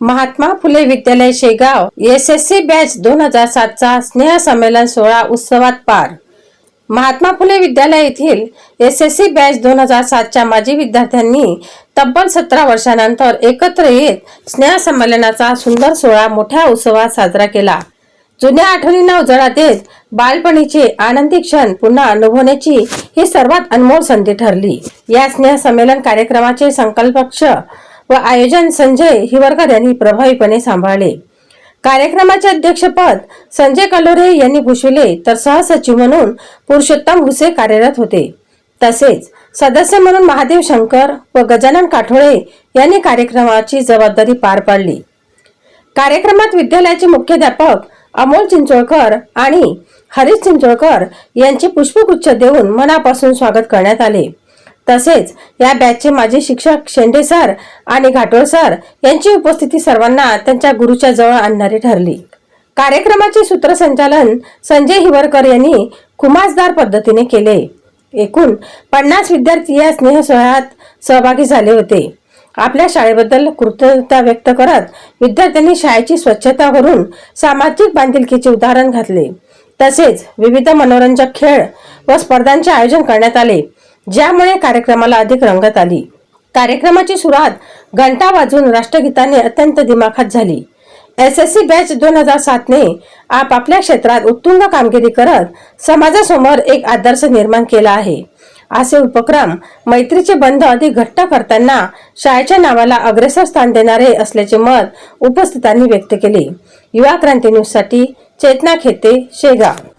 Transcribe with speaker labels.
Speaker 1: महात्मा फुले विद्यालय Shegaon S S C batch दोन हजार सातचा स्नेह संमेलन सोहळा उत्सवात पार. महात्मा फुले विद्यालय येथील एस एस सी बॅच दोन हजार सातच्या माजी विद्यार्थ्यांनी तब्बल सतरा वर्षानंतर एकत्र येत स्नेह संमेलनाचा सुंदर सोहळा मोठ्या उत्सवात साजरा केला. जुन्या आठवणींना उजाळा देत बालपणीचे आनंदी क्षण पुन्हा अनुभवण्याची ही सर्वात अनमोल संधी ठरली. या स्नेह संमेलन कार्यक्रमाचे संकल्पक्ष व आयोजन संजय हिवरकर यांनी प्रभावीपणे सांभाळले. कार्यक्रमाचे अध्यक्षपद संजय कलोरे यांनी भूषविले तर सहसचिव म्हणून पुरुषोत्तम भुसे कार्यरत होते. तसेच सदस्य म्हणून महादेव शंकर व गजानन काठोळे यांनी कार्यक्रमाची जबाबदारी पार पाडली. कार्यक्रमात विद्यालयाचे मुख्याध्यापक अमोल चिंचोळकर आणि हरीश चिंचोळकर यांचे पुष्पगुच्छ देऊन मनापासून स्वागत करण्यात आले. तसेच या बॅचचे माजी शिक्षक शेंडे सर आणि घाटोळ सर यांची उपस्थिती सर्वांना त्यांच्या गुरुच्या जवळ आणणारी ठरली. कार्यक्रमाचे सूत्रसंचालन संजय हिवरकर यांनी खुमासदार पद्धतीने केले. एकूण पन्नास विद्यार्थी या स्नेहसोहळ्यात सहभागी झाले होते. आपल्या शाळेबद्दल कृतज्ञता व्यक्त करत विद्यार्थ्यांनी शाळेची स्वच्छता करून सामाजिक बांधिलकीचे उदाहरण घातले. तसेच विविध मनोरंजक खेळ व स्पर्धांचे आयोजन करण्यात आले. ज्यामुळे कार्यक्रमाला अधिक रंगत आली. कार्यक्रमाची सुरुवात घंटा वाजून राष्ट्रगीताने अत्यंत दिमाखात झाली. एस एस सी बॅच दोन हजार सातने आपापल्या क्षेत्रात उत्तुंग कामगिरी करत समाजासमोर एक आदर्श निर्माण केला आहे. असे उपक्रम मैत्रीचे बंध अधिक घट्ट करताना शाळेच्या नावाला अग्रेसर स्थान देणारे असल्याचे मत उपस्थितांनी व्यक्त केले. युवा क्रांती न्यूजसाठी चेतना खेते शेगाव.